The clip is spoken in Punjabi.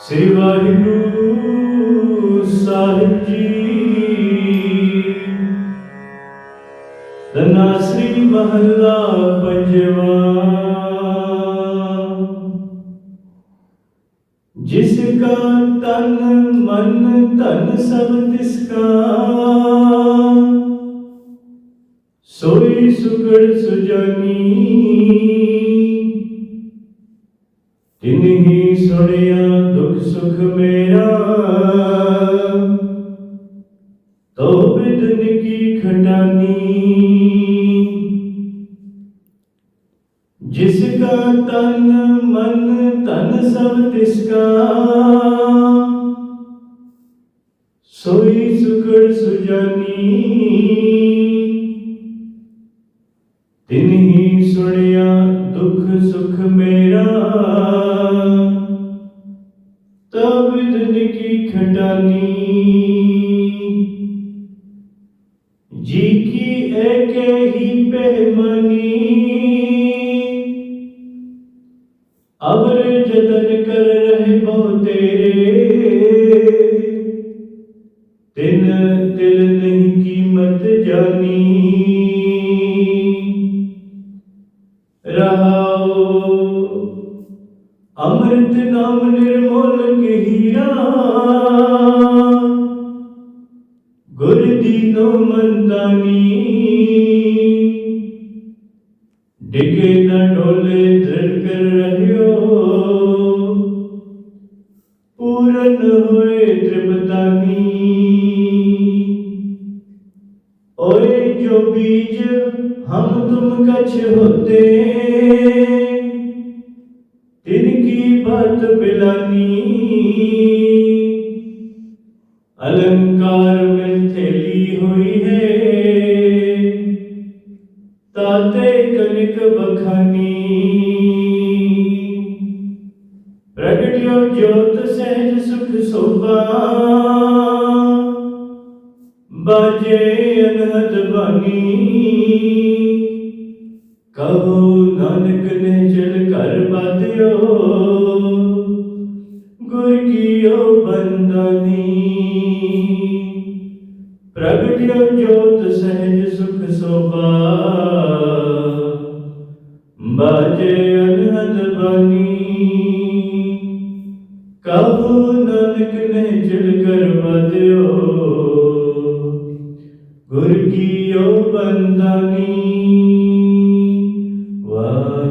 ਸ੍ਰੀ ਵਾਹਿਗੁਰੂ ਸਾਹਿਬ ਜੀ। ਦਨਾ ਸ੍ਰੀ ਮਹੱਲਾ ਪੰਜਵਾ। ਜਿਸ ਕਾ ਤਨ ਮਨ ਧਨ ਸਭ ਤਿਸ ਕਾ। ਸੋਈ ਸੁਗੜ ਸੁਜਾਨੀ। ਤਿਨਹੀ ਸੁਣਿਆ। ਸੁਖ ਮੇਰਾ। ਤੋ ਬਿਦਨ ਕੀ ਖਟਾਨੀ। ਜਿਸ ਕਾ ਤਨ ਮਨ ਤਨ ਸਭ ਤਿਸ ਕਾ। ਸੋਈ ਸੁਖੜ ਸੁਜਾਨੀ। ਤਿਨਹੀ ਸੁਣਿਆ ਦੁਖ ਸੁਖ ਮੇਰਾ। ਤਬ ਦਿਨ ਕੀ ਖਟਾਨੀ ਜੀ ਕੀ ਏਕੇ ਹੀ ਪਹਿਮਨੀ ਅਵਰ ਜਤਨ ਕਰ ਰਹੇ ਬਹੁ अनंत नाम निर्मोल के हीरा गुर दीनो मंदानी डिगे न डोले धड़कर रहो पूरन होए त्रिपतानी ओए जो बीज हम तुम कछ होते तिनकी बात पिलानी। अलंकार में थैली हुई है। ताते कनक बखानी। प्रगटियो ज्योत सहज सुख शोभा। बाजे अनहद बानी। कहो नानक ने जल कर ਬਾਧਿਓ ਗੁਰ ਕੀਓ ਬੰਦਨੀ ਪ੍ਰਗਟਿਓ ਜੋਤ ਸਹਿਜ ਸੁਖ ਸੋਭਾ ਬਾਜੇ ਅਨਹਦ ਬਾਣੀ ਕਹੋ ਨਾਨਕ ਨੇ ਚਲ ਕਰ ਬਾਧਿਓ ਗੁਰ ਕੀਓ ਬੰਦਨੀ